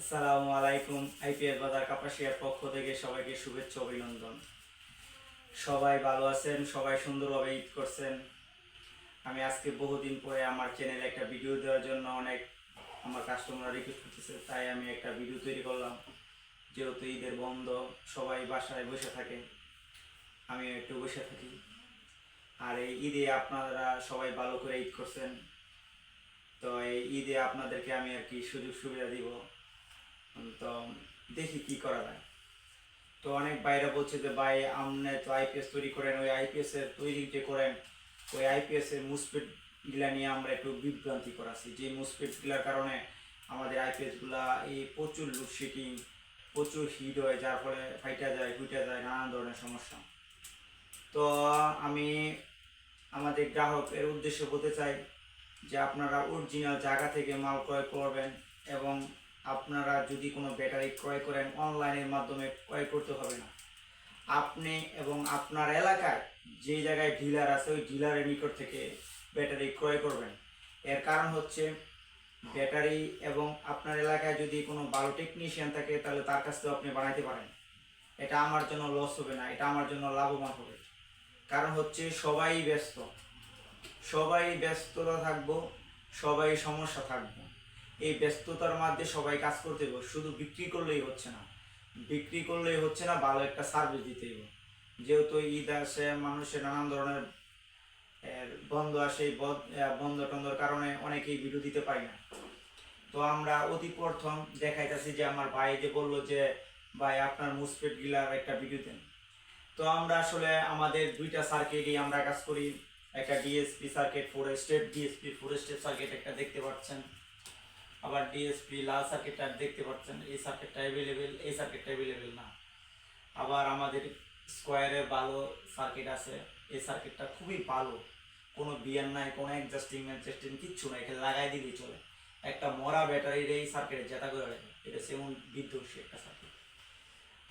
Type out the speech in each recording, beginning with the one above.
আসসালামু আলাইকুম, আইপিএল বাজার কাপাসিয়ার পক্ষ থেকে সবাইকে শুভেচ্ছা, অভিনন্দন। সবাই ভালো আছেন, সবাই সুন্দরভাবে ঈদ করছেন। আমি আজকে বহুদিন পরে আমার চ্যানেলে একটা ভিডিও দেওয়ার জন্য অনেক আমার কাস্টমার রিকোয়েস্ট করতেছে, তাই আমি একটা ভিডিও তৈরি করলাম। যেহেতু ঈদের বন্ধ, সবাই বাসায় বসে থাকে। আমি একটু বসে থাকি। আর এই ঈদে আপনারা সবাই ভালো করে ঈদ করছেন। তো এই ঈদে আপনাদেরকে আমি আর কি সুযোগ সুবিধা দিব। তো দেখি কি করা যায়। তো অনেক বাইরে বলছে যে, ভাই আপনি তো আইপিএস তৈরি করেন, ওই আইপিএস এর তৈরি যে করেন, ওই আইপিএস এর মুসপেটগুলা নিয়ে আমরা একটু বিভ্রান্তি করাছি যে মুসপেটগুলার কারণে আমাদের আইপিএসগুলা এই প্রচুর লোডশেডিং প্রচুর হিট হয়, যার ফলে ফাইটা যায় ফুইটা যায়, নানান ধরনের সমস্যা। তো আমি আমাদের গ্রাহকের উদ্দেশ্যে বলতে চাই যে, আপনারা অরিজিনাল জায়গা থেকে মাল ক্রয় করবেন এবং আপনারা যদি কোনো ব্যাটারি ক্রয় করেন অনলাইনের মাধ্যমে, ক্রয় করতে হবে না। আপনি এবং আপনার এলাকায় যে জায়গায় ডিলার আছে, ওই ডিলারের নিকট থেকে ব্যাটারি ক্রয় করবেন। এর কারণ হচ্ছে, ব্যাটারি এবং আপনার এলাকায় যদি কোনো ভালো টেকনিশিয়ান থাকে, তাহলে তার কাছ থেকেও আপনি বানাইতে পারেন। এটা আমার জন্য লস হবে না, এটা আমার জন্য লাভবান হবে। কারণ হচ্ছে, সবাই ব্যস্ত। সবাই ব্যস্ততা থাকব, সবাই সমস্যা থাকব। এই ব্যস্ততার মধ্যে সবাই কাজ করতে হবে শুধু বিক্রি করলেই হচ্ছে না। বিক্রি করলেই হচ্ছে না, ভালো একটা সার্ভিস দিতে হবে যেহেতু ঈদ আসে, মানুষের নানান ধরনের বন্ধ আসে বন্ধ টন্ধর কারণে অনেকেই ভিডিও দিতে পারি না। তো আমরা অতি প্রথম দেখাইতেছি যে আমার ভাই যে বলল যে, ভাই, আপনার মুসপেট গিলার একটা ভিডিও দেন। তো আমরা আসলে আমাদের দুইটা সার্কিটই আমরা কাজ করি। একটা DSP circuit four step DSP four step circuit একটা দেখতে পাচ্ছেন। আবার ডিএসপি লাল সার্কিটটা দেখতে পাচ্ছেন, এই সার্কিটটা অ্যাভেলেবেল এই সার্কিটটা অ্যাভেলেবেল না। আবার আমাদের স্কোয়ারের ভালো সার্কিট আছে, এই সার্কিটটা খুবই ভালো। কোনো বিয়ার নাই, কোনো অ্যাডজাস্টিং অ্যাডজাস্টিং কিচ্ছু নাই এখানে লাগাই দিলেই চলে। একটা মরা ব্যাটারির এই সার্কিটে জেতা করে রাখে, এটা সেমন বিধ্বংসী একটা সার্কিট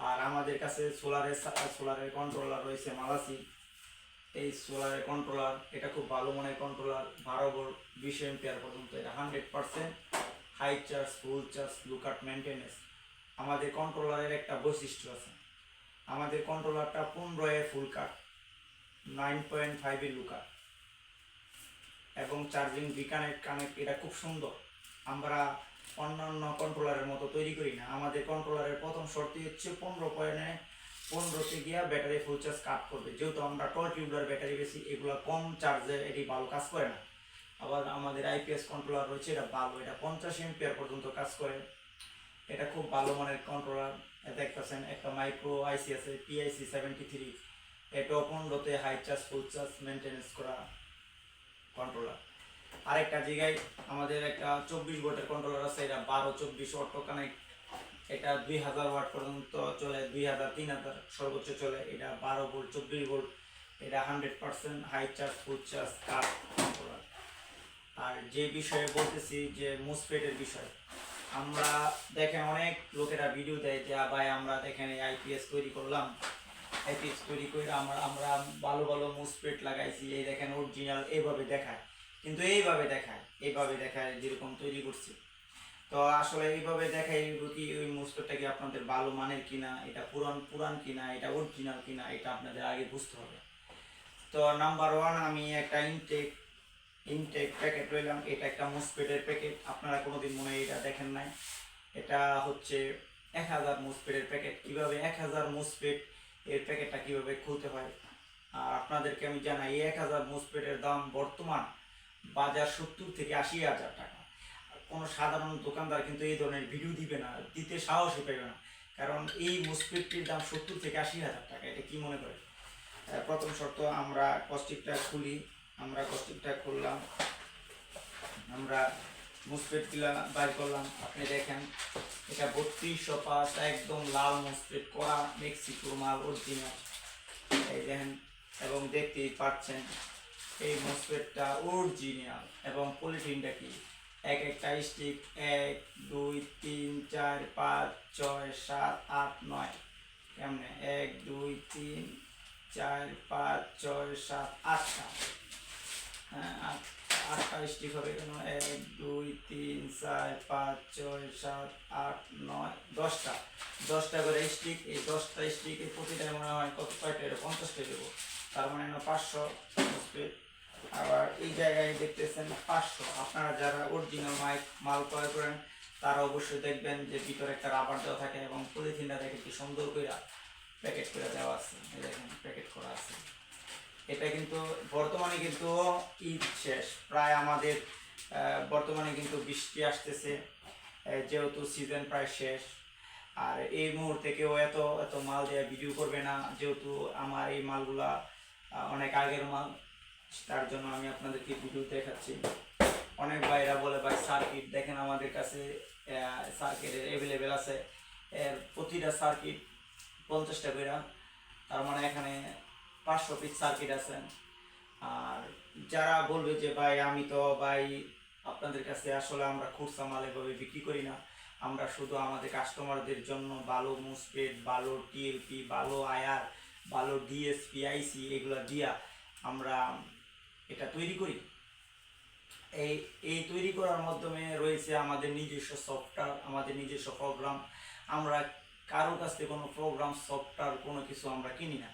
আর আমাদের কাছে সোলারের সোলারের কন্ট্রোলার রয়েছে মালাসি। এই সোলারের কন্ট্রোলার এটা খুব ভালো মানের কন্ট্রোলার বারো ভোল্ট বিশ এম্পিয়ার পর্যন্ত, এটা hundred percent high charge full charge lookout maintenance আমাদের কন্ট্রোলারের একটা বৈশিষ্ট্য আছে। আমাদের কন্ট্রোলারটা পনেরো A full cut nine point ফাইভের লুকআউট এবং চার্জিং বিকানেক্ট কানেক্ট এটা খুব সুন্দর। আমরা অন্যান্য কন্ট্রোলারের মতো তৈরি করি না। আমাদের কন্ট্রোলারের প্রথম শর্তই হচ্ছে পনেরো পয়েন্টে পনেরোতে গিয়া ব্যাটারি ফুল চার্জ কাট করবে। যেহেতু আমরা টল টিউবলার ব্যাটারি বেশি, এগুলো কম চার্জে এটি ভালো কাজ করে না। আবার আমাদের আইপিএস কন্ট্রোলার রয়েছে, এটা ভালো, এটা পঞ্চাশ এম্পিয়ার পর্যন্ত কাজ করে। এটা খুব ভালো মানের কন্ট্রোলার দেখতেছেন, একটা মাইক্রো আইসি আছে পিআইসি সেভেন্টি থ্রি এটাও পনেরোতে high charge full charge maintenance করা কন্ট্রোলার আরেকটা জায়গায় আমাদের একটা চব্বিশ ভোল্টের কন্ট্রোলার আছে, এটা বারো চব্বিশ অটো কানেক্ট এটা দুই হাজার ওয়াট পর্যন্ত চলে, দুই হাজার, তিন হাজার সর্বোচ্চ চলে। এটা বারো ভোল্ট, চব্বিশ ভোল্ট। এটা hundred percent high charge full charge কার যে বিষয়ে বলতেছি যে মুসফেটের বিষয়, আমরা দেখেন অনেক লোকেরা ভিডিও দেয় যে, "আ ভাই, আমরা দেখেন এই আইপিএস তৈরি করলাম। আইপিএস তৈরি করে আমরা আমরা ভালো ভালো মুসফেট লাগাইছি, এই দেখেন অরিজিনাল এইভাবে দেখায়। কিন্তু এইভাবে দেখায় এইভাবে দেখায় যেরকম তৈরি করছি। তো আসলে এইভাবে দেখাই কি, ওই মুসফেটটা কি আপনাদের ভালো মানের কিনা, এটা পুরান পুরান কিনা, এটা অরিজিনাল কিনা, এটা আপনাদের আগে বুঝতে হবে। তো নাম্বার ওয়ান আমি একটা ইনটেক ইনটেক প্যাকেট রইলাম, এটা একটা মুসপেটের প্যাকেট আপনারা কোনোদিন মনে এটা দেখেন নাই। এটা হচ্ছে এক হাজার মুসপেটের প্যাকেট কীভাবে এক হাজার মুসপেট এর প্যাকেটটা কীভাবে খুলতে হয়? আর আপনাদেরকে আমি জানাই, এই এক হাজার মুসপেটের দাম বর্তমান বাজার সত্তর থেকে আশি হাজার টাকা। কোনো সাধারণ দোকানদার কিন্তু এই ধরনের ভিডিও দিবে না, দিতে সাহসই পাবে না। কারণ এই মুসপেটটির দাম সত্তর থেকে আশি হাজার টাকা, এটা কি মনে করে? প্রথম শর্ত, আমরা কস্টিকটা খুলি। আমরা কস্টিকটা খুললাম আমরা মুসপেটগুলা বাইর করলাম। আপনি দেখেন, এটা বত্রিশশো পাঁচ একদম লাল মুসপেট করা মেক্সিকোর মাল অরিজিনাল এই দেখেন, এবং দেখতেই পাচ্ছেন, এই মুসপেটটা অরিজিনাল এবং পলিথিনটা কি? এক একটা স্টিক এক, দুই, তিন, চার, পাঁচ, ছয়, সাত, আট, নয়। কেমনে? এক, দুই, তিন, চার, পাঁচ, ছয়, সাত, আটটা। স্টিক হবে কেন এক, দুই, তিন, চার, পাঁচ, ছয়, সাত, আট, নয়, দশটা। দশটা করে স্টিক এই দশটা স্টিক এই প্রতিটাই মনে হয় কত, কয়টা এটা পঞ্চাশটা দেবো তার মানে হলো পাঁচশো স্পিড আবার এই জায়গায় দেখতেছেন পাঁচশো। আপনারা যারা অরিজিনাল মাইক মাল ক্রয় করেন, তারা অবশ্যই দেখবেন যে ভিতরে একটা রাবার দেওয়া থাকে এবং পলিথিনটা দেখে কি সুন্দর করে প্যাকেট করে দেওয়া আছে। দেখেন প্যাকেট করা আছে। এটা কিন্তু বর্তমানে কিন্তু ঈদ শেষ। প্রায় আমাদের বর্তমানে কিন্তু বৃষ্টি আসতেছে যেহেতু সিজন প্রায় শেষ। আর এই মুহূর্তে কেউ এত এত মাল দেওয়া ভিডিও করবে না, যেহেতু আমার এই মালগুলা অনেক আগের মাল। তার জন্য আমি আপনাদেরকে ভিডিও দেখাচ্ছি। অনেক ভাইরা বলে, ভাই সার্কিট দেখেন আমাদের কাছে সার্কিটের অ্যাভেলেবেল আছে। এর প্রতিটা সার্কিট পঞ্চাশটা করে। তার মানে এখানে পাঁচশো পিস সার্কিট আছেন। আর যারা বলবে যে, ভাই, আমি তো, ভাই, আপনাদের কাছে আসলে আমরা খুচরা মাল এভাবে বিক্রি করি না। আমরা শুধু আমাদের কাস্টমারদের জন্য ভালো মুসপেড ভালো টিএলপি, ভালো আয়ার, ভালো ডিএসপি, আইসি এগুলো দিয়া আমরা এটা তৈরি করি। এই এই তৈরি করার মাধ্যমে রয়েছে আমাদের নিজস্ব সফটওয়্যার, আমাদের নিজস্ব প্রোগ্রাম। আমরা কারও কাছ থেকে কোনো প্রোগ্রাম, সফটওয়্যার কোনো কিছু আমরা কিনি না।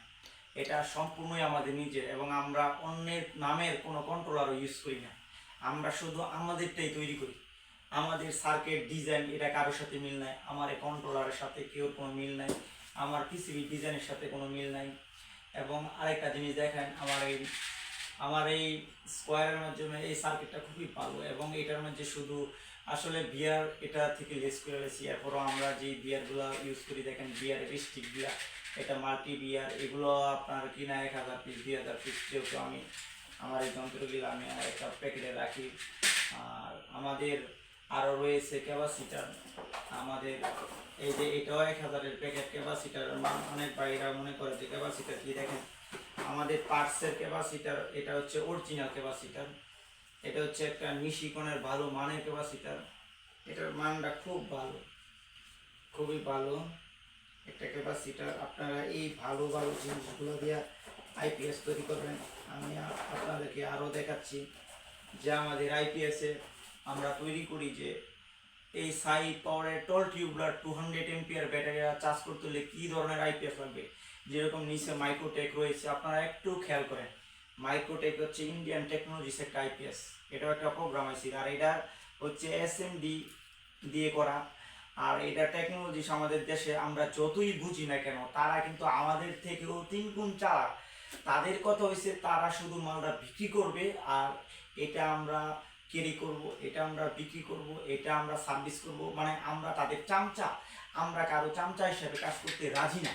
এটা সম্পূর্ণই আমাদের নিজের এবং আমরা অন্যের নামের কোনো কন্ট্রোলারও ইউজ করি না। আমরা শুধু আমাদেরটাই তৈরি করি। আমাদের সার্কিট ডিজাইন এটা কারোর সাথে মিল নাই, আমার কন্ট্রোলারের সাথে কেউ কোনো মিল নাই, আমার পিসিবি ডিজাইনের সাথে কোনো মিল নাই। এবং আরেকটা জিনিস দেখেন, আমার এই আমার এই স্কোয়ারের মাধ্যমে এই সার্কিটটা খুবই ভালো এবং এটার মধ্যে শুধু আসলে বিয়ার এটা থেকে লেস করে রয়েছি এরপরও আমরা যে বিয়ারগুলো ইউজ করি, দেখেন বিয়ারের স্টিকগুলা এটা মাল্টি বিয়ার এগুলো আপনার কিনা এক হাজার পিস দুই হাজার পিস যেহেতু আমি আমার এই যন্ত্রগুলো আমি একটা প্যাকেটে রাখি। আর আমাদের আরও রয়েছে ক্যাপাসিটার আমাদের এই যে এটাও এক হাজারের প্যাকেট ক্যাপাসিটার অনেক বাইরা মনে করে যে ক্যাপাসিটার কি দেখেন? আমাদের পার্টসের ক্যাপাসিটার এটা হচ্ছে অরিজিনাল ক্যাপাসিটার এটা হচ্ছে একটা নিশিকনের ভালো মানের ক্যাপাসিটার এটার মানটা খুব ভালো, খুবই ভালো। একটা ক্যাপাসিটার আপনারা এই ভালো ভালো জিনিসগুলো দিয়ে আইপিএস তৈরি করবেন। আমি আপনাদেরকে আরও দেখাচ্ছি যে আমাদের আইপিএসে আমরা তৈরি করি যে এই সাই পাওয়ারের tall tubular two hundred ampere battery charge করতে হলে কী ধরনের আইপিএস লাগবে? যেরকম নিচে মাইক্রোটেক রয়েছে, আপনারা একটু খেয়াল করেন। মাইক্রোটেক হচ্ছে ইন্ডিয়ান টেকনোলজিস একটা আইপিএস এটাও একটা প্রোগ্রাম আছে। আর এটা হচ্ছে এসএমডি দিয়ে করা। আর এটা টেকনোলজি আমাদের দেশে আমরা যতই বুঝি না কেন, তারা কিন্তু আমাদের থেকেও তিন গুণ চালাক। তাদের কথা হয়েছে তারা শুধু মালটা বিক্রি করবে আর এটা আমরা ক্যারি করব, এটা আমরা বিক্রি করব, এটা আমরা সার্ভিস করব। মানে আমরা তাদের চামচা, আমরা কারও চামচা হিসেবে কাজ করতে রাজি না।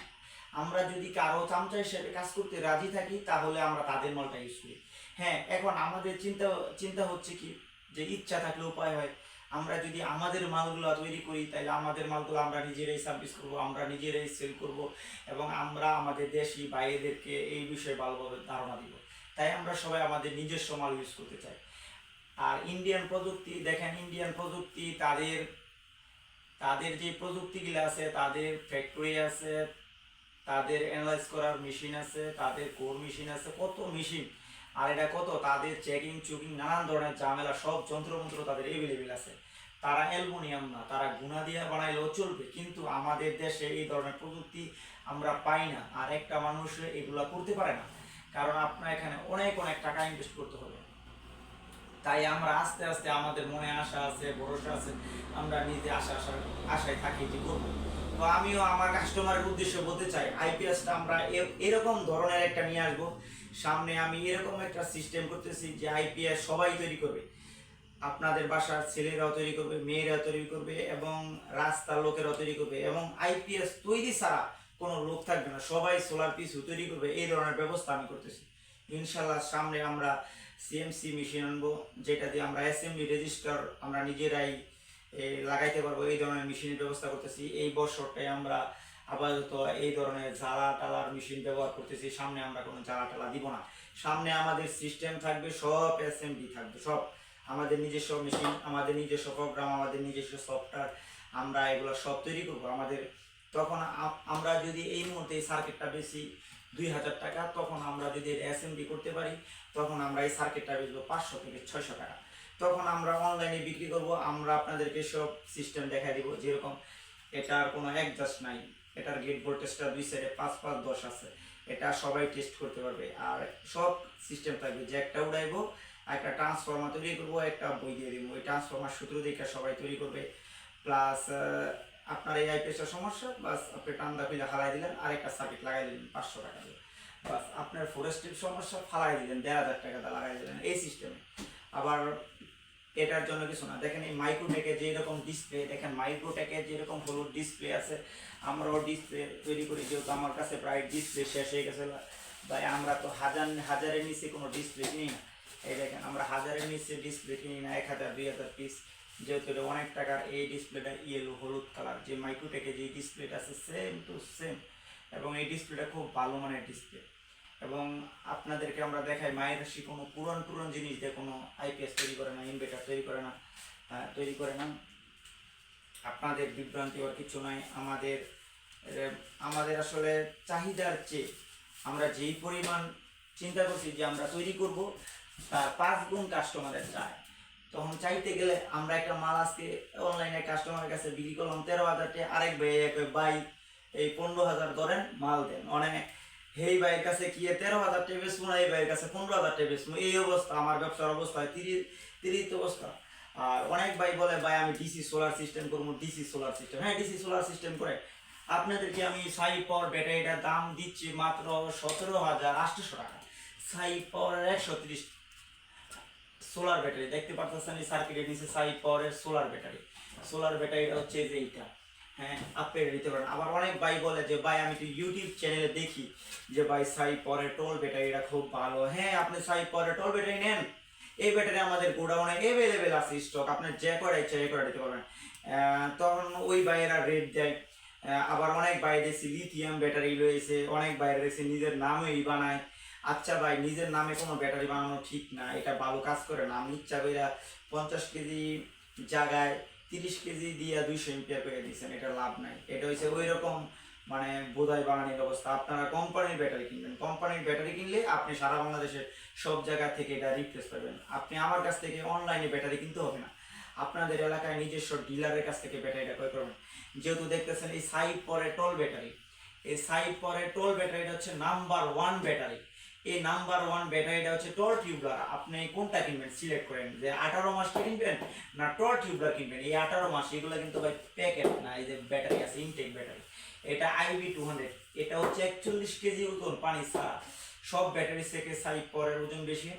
আমরা যদি কারও চামচা হিসেবে কাজ করতে রাজি থাকি, তাহলে আমরা তাদের মালটা ইউজ করি। হ্যাঁ এখন আমাদের চিন্তা চিন্তা হচ্ছে কি? যে ইচ্ছা থাকলে উপায় হয়। আমরা যদি আমাদের মালগুলো তৈরি করি তাহলে আমাদের মালগুলো আমরা নিজেরাই সার্ভিস করব, আমরা নিজেরাই সেল করব এবং আমরা আমাদের দেশি বাইরেদেরকে এই বিষয়ে ভালোভাবে ধারণা দিব। তাই আমরা সবাই আমাদের নিজস্ব মাল ইউজ করতে চাই। আর ইন্ডিয়ান প্রযুক্তি, দেখেন ইন্ডিয়ান প্রযুক্তি তাদের তাদের যে প্রযুক্তিগুলো আছে, তাদের ফ্যাক্টরি আছে, তাদের অ্যানালাইজ করার মেশিন আছে, তাদের কোর মেশিন আছে, কত মেশিন আর এটা কত? তাদের চেকিং চুকিং নানান ধরনের ঝামেলা, সব যন্ত্রমন্ত্র তাদের এভেলেবেল আছে। তারা অ্যালমোনিয়াম না, তারা গুণা দিয়ে বানাইলেও চলবে। কিন্তু আমাদের দেশে এই ধরনের প্রযুক্তি আমরা পাই না। আর একটা মানুষ এগুলা করতে পারে না। কারণ আপনার এখানে অনেক অনেক টাকা ইনভেস্ট করতে হবে। তাই আমরা আস্তে আস্তে আমাদের মনে আশা আছে, ভরসা আছে, আমরা নিজে আশা আশা, আশায় থাকি যে করব। তো আমিও আমার কাস্টমারের উদ্দেশ্যে বলতে চাই আইপিএসটা আমরা এরকম ধরনের একটা নিয়ে আসব সামনে আমি এরকম একটা সিস্টেম করতেছি যে আইপিএস সবাই তৈরি করবে। আপনাদের বাসার ছেলেরাও তৈরি করবে, মেয়েরাও তৈরি করবে এবং রাস্তার লোকেরাও তৈরি করবে এবং আইপিএস তৈরি ছাড়া কোনো লোক থাকবে না। সবাই সোলার পিসু তৈরি করবে, এই ধরনের ব্যবস্থা আমি করতেছি। ইনশাল্লাহ সামনে আমরা সিএমসি মেশিন আনব, যেটা দিয়ে আমরা অ্যাসেম্বলি রেজিস্টার আমরা নিজেরাই লাগাইতে পারব, এই ধরনের মেশিনের ব্যবস্থা করতেছি। এই বছরটায় আমরা আপাতত এই ধরনের জ্বালা টালার মেশিন ব্যবহার করতেছি, সামনে আমরা কোনো জ্বালা টালা দিব না। সামনে আমাদের সিস্টেম থাকবে, সব অ্যাসেম্বলি থাকবে, সব। আমাদের নিজস্ব মেশিন আমাদের নিজস্ব প্রোগ্রাম আমাদের নিজস্ব সফটওয়্যার আমরা এগুলো সব তৈরি করব। আমাদের তখন আমরা যদি এই মুহূর্তে সার্কিটটা বেশি দুই হাজার টাকা, তখন আমরা যদি এসএমডি করতে পারি, তখন আমরা এই সার্কিটটা বেচবো পাঁচশো থেকে ছয়শো টাকা। তখন আমরা অনলাইনে বিক্রি করব, আমরা আপনাদেরকে সব সিস্টেম দেখাই দিব, যেরকম এটার কোনো অ্যাডজাস্ট নাই। এটার গেট ভোল্টেজটা দুই সাইডে পাঁচ পাঁচ দশ আছে। এটা সবাই টেস্ট করতে পারবে। আর সব সিস্টেম থাকবে। যে একটা উড়াইবো একটা ট্রান্সফর্মার তৈরি করব একটা বই দিয়ে দিব। ওই ট্রান্সফর্মার সূত্র দেখে সবাই তৈরি করবে। প্লাস আপনার এই আইপিএসের সমস্যা, বাস আপনি টান্দা খুলে হালাই দিলেন আরেকটা সার্কিট লাগাই দিলেন, পাঁচশো টাকা দিয়ে। বাস আপনার ফরেস্টের সমস্যা ফালাই দিলেন, দেড় হাজার টাকা লাগাই দিলেন, এই সিস্টেমে আবার এটার জন্য কিছু না। দেখেন এই মাইক্রোটেকে যেরকম ডিসপ্লে দেখেন মাইক্রোটেকে যেরকম হলুদ ডিসপ্লে আছে, আমরাও ডিসপ্লে তৈরি করি, যেহেতু আমার কাছে প্রায় ডিসপ্লে শেষ হয়ে গেছে। ভাই, আমরা তো হাজার, হাজারের নিচে কোনো ডিসপ্লে কিনি না। এই দেখেন, আমরা হাজারের নিচে ডিসপ্লে কিনি না, এক হাজার, দুই হাজার পিস যেহেতু এটা অনেক টাকার, এই ডিসপ্লেটা ইয়েলো হলুদ কালার যে মাইক্রোটেকে যে ডিসপ্লেটা আছে সেম টু সেম এবং এই ডিসপ্লেটা খুব ভালো মানের ডিসপ্লে এবং আপনাদেরকে আমরা দেখাই মায়ের রাশি কোনো পুরান পুরান জিনিস দিয়ে কোনো আইপিএস তৈরি করে না ইনভার্টার তৈরি করে না তৈরি করে না। আপনাদের বিভ্রান্তি হওয়ার কিছু নাই। আমাদের আমাদের আসলে চাহিদার চেয়ে আমরা যেই পরিমাণ চিন্তা করছি যে আমরা তৈরি করব, তার পাঁচ গুণ কাস্টমারের চায়। তখন চাইতে গেলে আমরা একটা মাল আজকে অনলাইনে কাস্টমারের কাছে বিক্রি করলাম তেরো হাজার টাকা। আরেক ভাই বাই এই পনেরো হাজার ধরেন, মাল দেন। অনেক হেই ভাইয়ের কাছে কি তেরো হাজার টাকা এই ভাইয়ের কাছে পনেরো হাজার টাকা বেচবো। এই অবস্থা, আমার ব্যবসার অবস্থা তিরিশ তিরিশ অবস্থা। আর অনেক ভাই বলে, ভাই, আমি ডিসি সোলার সিস্টেম করব ডিসি সোলার সিস্টেম হ্যাঁ ডিসি সোলার সিস্টেম করে। আপনাদেরকে আমি সাই পাওয়ার ব্যাটারিটার দাম দিচ্ছি মাত্র সতেরো হাজার আটশোশো টাকা। সাই পাওয়ার একশো তিরিশ সোলার ব্যাটারি দেখতে পাচ্ছেন এই সার্কিটের নিচে সাই পাওয়ারের সোলার ব্যাটারি সোলার ব্যাটারিটা হচ্ছে যে এইটা। হ্যাঁ আপনি নিতে পারেন। আবার অনেক ভাই বলে যে, ভাই, আমি তো ইউটিউব চ্যানেলে দেখি যে, ভাই, সাই পাওয়ারের টোল ব্যাটারিটা খুব ভালো। হ্যাঁ আপনি সাই পাওয়ারের টোল ব্যাটারি নেন। এই ব্যাটারি আমাদের গোডাউনে অ্যাভেলেবেল আছে স্টক আপনি যে করে ইচ্ছা এ করে দিতে পারবেন। তখন ওই ভাইয়েরা রেট দেয়। আবার অনেক ভাই দেখছি লিথিয়াম ব্যাটারি রয়েছে। অনেক বাইরে দেখছি নিজের নামেই বানায়। আচ্ছা ভাই, নিজের নামে কোনো ব্যাটারি বানানো ঠিক না। এটা ভালো কাজ করে না। আমি ইচ্ছা কইরা পঞ্চাশ কেজি জায়গায় তিরিশ কেজি দিয়ে দুইশো এম্পিয়ার করে দিচ্ছেন এটা লাভ নাই। এটা হচ্ছে ওই রকম মানে বোধাই বানানোর অবস্থা। আপনারা কোম্পানির ব্যাটারি কিনবেন। কোম্পানির ব্যাটারি কিনলে আপনি সারা বাংলাদেশের সব জায়গা থেকে এটা রিপ্লেস পাবেন আপনি আমার কাছ থেকে অনলাইনে ব্যাটারি কিনতে হবে না। আপনাদের এলাকায় নিজস্ব ডিলারের কাছ থেকে ব্যাটারিটা ক্রয় করবেন। যেহেতু দেখতেছেন এই সাইড পরে টোল ব্যাটারি এই সাইড পরে টোল ব্যাটারিটা হচ্ছে নাম্বার ওয়ান ব্যাটারি এই নাম্বার ওয়ান ব্যাটারিটা হচ্ছে টল টিউবলার। আপনি কোনটা কিনবেন? সিলেক্ট করেন যে আঠারো মাস কিনবেন না টল টিউবলার কিনবেন? এই আঠারো মাস, এগুলো কিন্তু ভাই প্যাকেট না, এই যে ব্যাটারি আছে ইনটেক ব্যাটারি। এটা আইবি টু হান্ড্রেড এটা হচ্ছে একচল্লিশ কেজি ওজন পানি ছাড়া। সব ব্যাটারি থেকে সাইড পরের ওজন বেশি।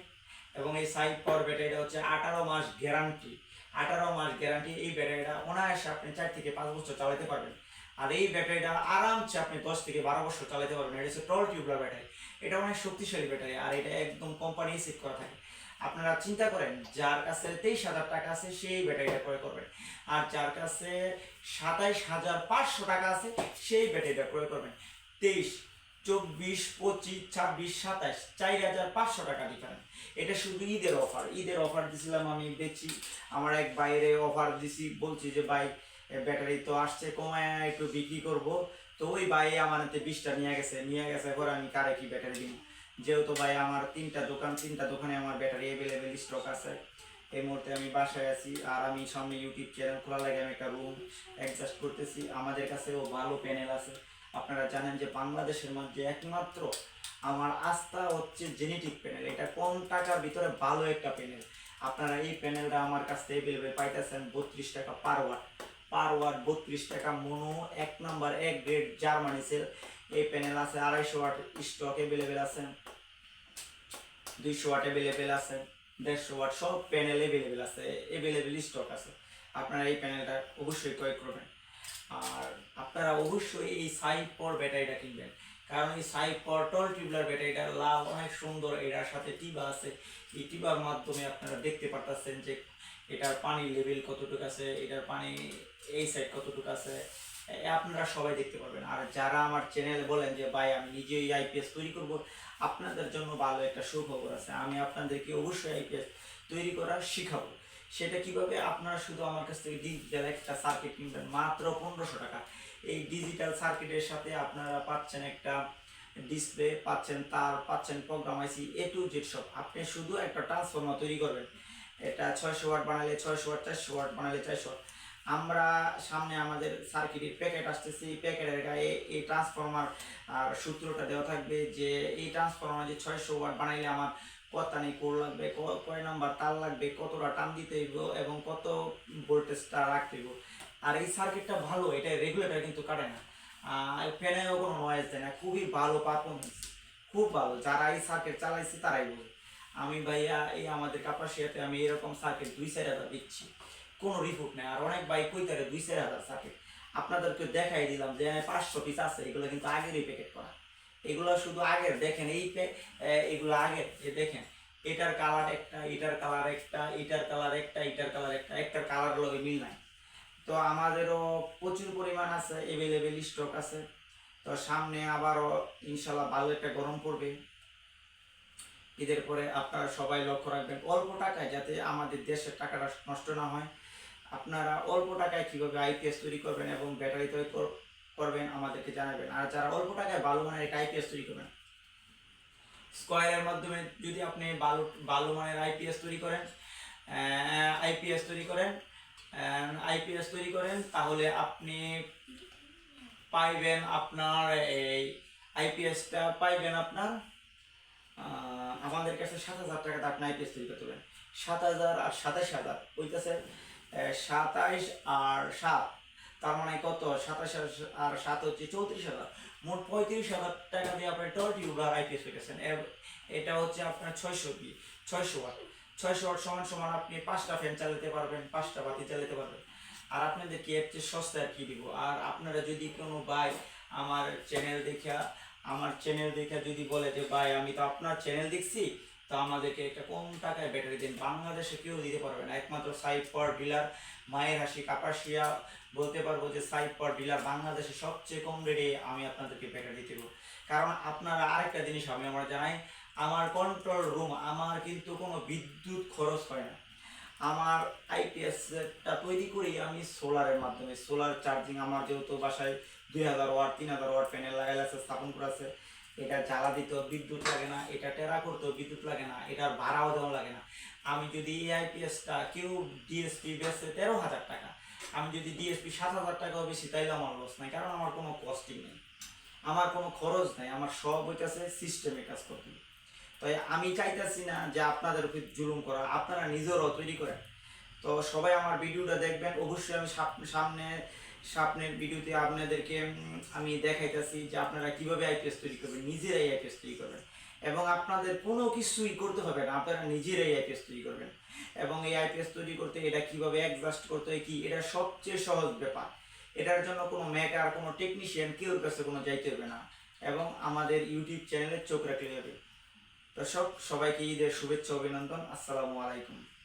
এবং এই সাইড পাওয়ার ব্যাটারিটা হচ্ছে আঠারো মাস গ্যারান্টি আঠারো মাস গ্যারান্টি এই ব্যাটারিটা অনায়াসে আপনি চার থেকে পাঁচ বছর চালাতে পারবেন। আর এই ব্যাটারিটা আরামসে আপনি দশ থেকে বারো বছর চালাতে পারবেন। এটা হচ্ছে টল টিউবলার ব্যাটারি। এটা অনেক শক্তিশালী ব্যাটারি, আর এটা একদম কোম্পানি সেট করা থাকে। আপনারা চিন্তা করেন, যার কাছে তেইশ হাজার টাকা আছে, সেই ব্যাটারিটা ক্রয় করবেন আর যার কাছে সাতাইশ হাজার পাঁচশো টাকা আছে, সেই ব্যাটারিটা ক্রয় করবেন। তেইশ, চব্বিশ, পঁচিশ, ছাব্বিশ সাতাশ চার হাজার পাঁচশো টাকা ডিফারেন্স এটা শুধু ঈদের অফার ঈদের অফার দিছিলাম আমি, দেখছি আমার এক বাইরে অফার দিছি, বলছি যে, ভাই, ব্যাটারি তো আসছে, কমায় একটু বিক্রি করব। তো ওই ভাই আমার হাতে বিশটা নিয়ে গেছে নিয়ে গেছে, পরে আমি কারে কি ব্যাটারি দিব? যেহেতু ভাই আমার তিনটা দোকান, তিনটা দোকানে আমার ব্যাটারি অ্যাভেলেবেল স্টক আছে। এই মুহূর্তে আমি বাসায় আছি আর আমি সামনে ইউটিউব চ্যানেল খোলা লাগে, আমি একটা রুম অ্যাডজাস্ট করতেছি। আমাদের কাছেও ভালো প্যানেল আছে। আপনারা জানেন যে বাংলাদেশের মধ্যে একমাত্র আমার আস্থা হচ্ছে জেনেটিক প্যানেল এটা কম টাকার ভিতরে ভালো একটা প্যানেল আপনারা এই প্যানেলটা আমার কাছ থেকে অ্যাভেলেবেল পাইতেছেন বত্রিশ টাকা পার ওয়াট পার বত্রিশ টাকা, মনো এক নাম্বার, এক গ্রেড জার্মানি সেল। এই প্যানেল আছে, আড়াইশো ওয়াট স্টক অ্যাভেলেবেল আছে। দুইশো ওয়াট অ্যাভেলেবেল আছে, দেড়শো ওয়াট, সব প্যানেল অ্যাভেলেবেল আছে অ্যাভেলেবেল স্টক আছে। আপনারা এই প্যানেলটা অবশ্যই ক্রয় করবেন। আর আপনারা অবশ্যই এই সাইড পর ব্যাটারিটা কিনবেন। কারণ এই সাইড পর টল টিউবলার ব্যাটারিটার লাভ অনেক সুন্দর, এটার সাথে টিবা আছে। এই টিবার মাধ্যমে আপনারা দেখতে পারতেছেন যে এটার পানির লেভেল কতটুকু আছে, এটার পানি এই সাইড কতটুকু আছে আপনারা সবাই দেখতে পারবেন। আর যারা আমার চ্যানেল বলেন যে, ভাই, আমি নিজেই আইপিএস তৈরি করব, আপনাদের জন্য ভালো একটা সুখবর আছে। আমি আপনাদেরকে অবশ্যই আইপিএস তৈরি করা শিখাবো। সেটা কীভাবে? আপনারা শুধু আমার কাছ থেকে ডিজিটাল একটা সার্কিট কিনবেন, মাত্র পনেরোশো টাকা। এই ডিজিটাল সার্কিটের সাথে আপনারা পাচ্ছেন একটা ডিসপ্লে পাচ্ছেন তার, পাচ্ছেন program IC A to Z সব আপনি শুধু একটা ট্রান্সফর্মার তৈরি করবেন। এটা ছয়শো ওয়াট বানালে ছয়শো ওয়াট, চারশো ওয়াট বানালে চারশো ওয়াট। আমরা সামনে আমাদের সার্কিটের প্যাকেট আসতেছি প্যাকেটের গায়ে এই ট্রান্সফর্মার আর সূত্রটা দেওয়া থাকবে যে, এই ট্রান্সফর্মার যে ছয়শো ওয়াট বানাইলে আমার কতানি কোর লাগবে কয় নাম্বার তার লাগবে, কতটা টান দিতে হইব এবং কত ভোল্টেজটা রাখতে হইব। আর এই সার্কিটটা ভালো, এটা রেগুলেটর কিন্তু কাটে না। আর ফ্যানেও কোনো নয়েজ দেয় না, খুবই ভালো পারফরমেন্স খুব ভালো। যারা এই সার্কিট চালাইছে তারাই বোঝে। আমি ভাইয়া এই আমাদের কাপাসিয়াতে আমি এরকম সার্কিট দুই চার হাজার দিচ্ছি। কোনো রিপোর্ট নেই। আর অনেক বাইক কইতারে দুই চার হাজার সার্কিট আপনাদেরকে দেখাই দিলাম যে পাঁচশো পিস আছে, এগুলো কিন্তু আগেরই প্যাকেট করা। এগুলো শুধু আগের, দেখেন এই এগুলো আগের, যে দেখেন, এটার কালার একটা, এটার কালার একটা, এটার কালার একটা, এটার কালার একটা, একটার কালার লগে মিল নাই। তো আমাদেরও প্রচুর পরিমাণ আছে অ্যাভেলেবেল স্টক আছে। তো সামনে আবারও ইনশাল্লাহ ভালো একটা গরম পড়বে। ঈদের পরে আপনারা সবাই লক্ষ্য রাখবেন অল্প টাকায় যাতে আমাদের দেশের টাকাটা নষ্ট না হয়। আপনারা অল্প টাকায় কীভাবে আইপিএস তৈরি করবেন এবং ব্যাটারি তৈরি কর- করবেন আমাদেরকে জানাবেন। আর যারা অল্প টাকায় ভালো মানের একটা আইপিএস তৈরি করবেন স্কোয়ারের মাধ্যমে যদি আপনি ভালো ভালো মানের আইপিএস তৈরি করেন আইপিএস তৈরি করেন আইপিএস তৈরি করেন, তাহলে আপনি পাইবেন আপনার এই আইপিএসটা পাইবেন আপনার আমাদের কাছে সাত হাজার টাকাতে আপনি আইপিএস তৈরি করতে পারেন। সাত হাজার আর সাতাশ হাজার ওইটাছে সাতাইশ আর সাত, তার মানে কত? সাতাশ আর- সাত হচ্ছে চৌত্রিশ হাজার। মোট পঁয়ত্রিশ হাজার টাকা দিয়ে আপনি টল টিউবার আইপিএস পেয়েছেন এটা হচ্ছে আপনার ছয়শো কি? ছয়শো ওয়াট। ছয়শো ওয়াট সমান সমান আপনি পাঁচটা ফ্যান চালাতে পারবেন, পাঁচটা বাতি চালাতে পারবেন। আর আপনাদেরকে এর চেয়ে সস্তা আর কি দিব? আর আপনারা যদি কোনো ভাই আমার চ্যানেল দেখা আমার চ্যানেল দেখে যদি বলে যে, ভাই, আমি তো আপনার চ্যানেল দেখছি, তো আমাদেরকে একটা কম টাকায় ব্যাটারি দিন। বাংলাদেশে কেউ দিতে পারবে না। একমাত্র সাইড পাওয়ার ডিলার মায়ের হাসি কাপাসিয়া। বলতে পারব যে সাইড পাওয়ার ডিলার বাংলাদেশে সবচেয়ে কম রেটে আমি আপনাদেরকে ব্যাটারি দেবো কারণ আপনারা আরেকটা জিনিস আমি আমরা জানাই, আমার কন্ট্রোল রুম আমার কিন্তু কোনো বিদ্যুৎ খরচ হয় না। আমার আইপিএসটা তৈরি করি আমি সোলারের মাধ্যমে সোলার চার্জিং আমার যেহেতু বাসায় দুই হাজার ওয়াট, তিন হাজার ওয়াট প্যানেল লাগাইলে আছে, স্থাপন করা এটা জ্বালা দিতেও বিদ্যুৎ লাগে না, এটা টেরা করতেও বিদ্যুৎ লাগে না, এটার ভাড়াও দেওয়া লাগে না। আমি যদি এই আইপিএসটা কেউ ডিএসপি বেচে তেরো হাজার টাকা, আমি যদি ডিএসপি সাত হাজার টাকাও বেশি, তাইলে আমার লস নাই, কারণ আমার কোনো কস্টিং নেই। আমার কোনো খরচ নাই, আমার সব হইতেছে সিস্টেমে কাজ করতে। তাই আমি চাইতেছি না যে আপনাদের উপর জুলুম করা, আপনারা নিজেরাও তৈরি করেন। তো সবাই আমার ভিডিওটা দেখবেন, অবশ্যই আমি সামনে সামনের ভিডিওতে আপনাদেরকে আমি দেখাইতেছি যে আপনারা কীভাবে আইপিএস তৈরি করবেন, নিজেরাই আইপিএস তৈরি করবেন। এবং আপনাদের কোনো কিছুই করতে হবে না, আপনারা নিজেরাই আইপিএস তৈরি করবেন। এবং এই আইপিএস তৈরি করতে এটা কীভাবে অ্যাডজাস্ট করতে হয়, কি, এটা সবচেয়ে সহজ ব্যাপার। এটার জন্য কোনো মেকার কোনো টেকনিশিয়ান কেউ কাছে কোনো যাইতে হবে না। এবং আমাদের ইউটিউব চ্যানেলে চোখ রাখলে হবে। দর্শক, সবাইকে ঈদের শুভেচ্ছা, অভিনন্দন। আসসালামু আলাইকুম।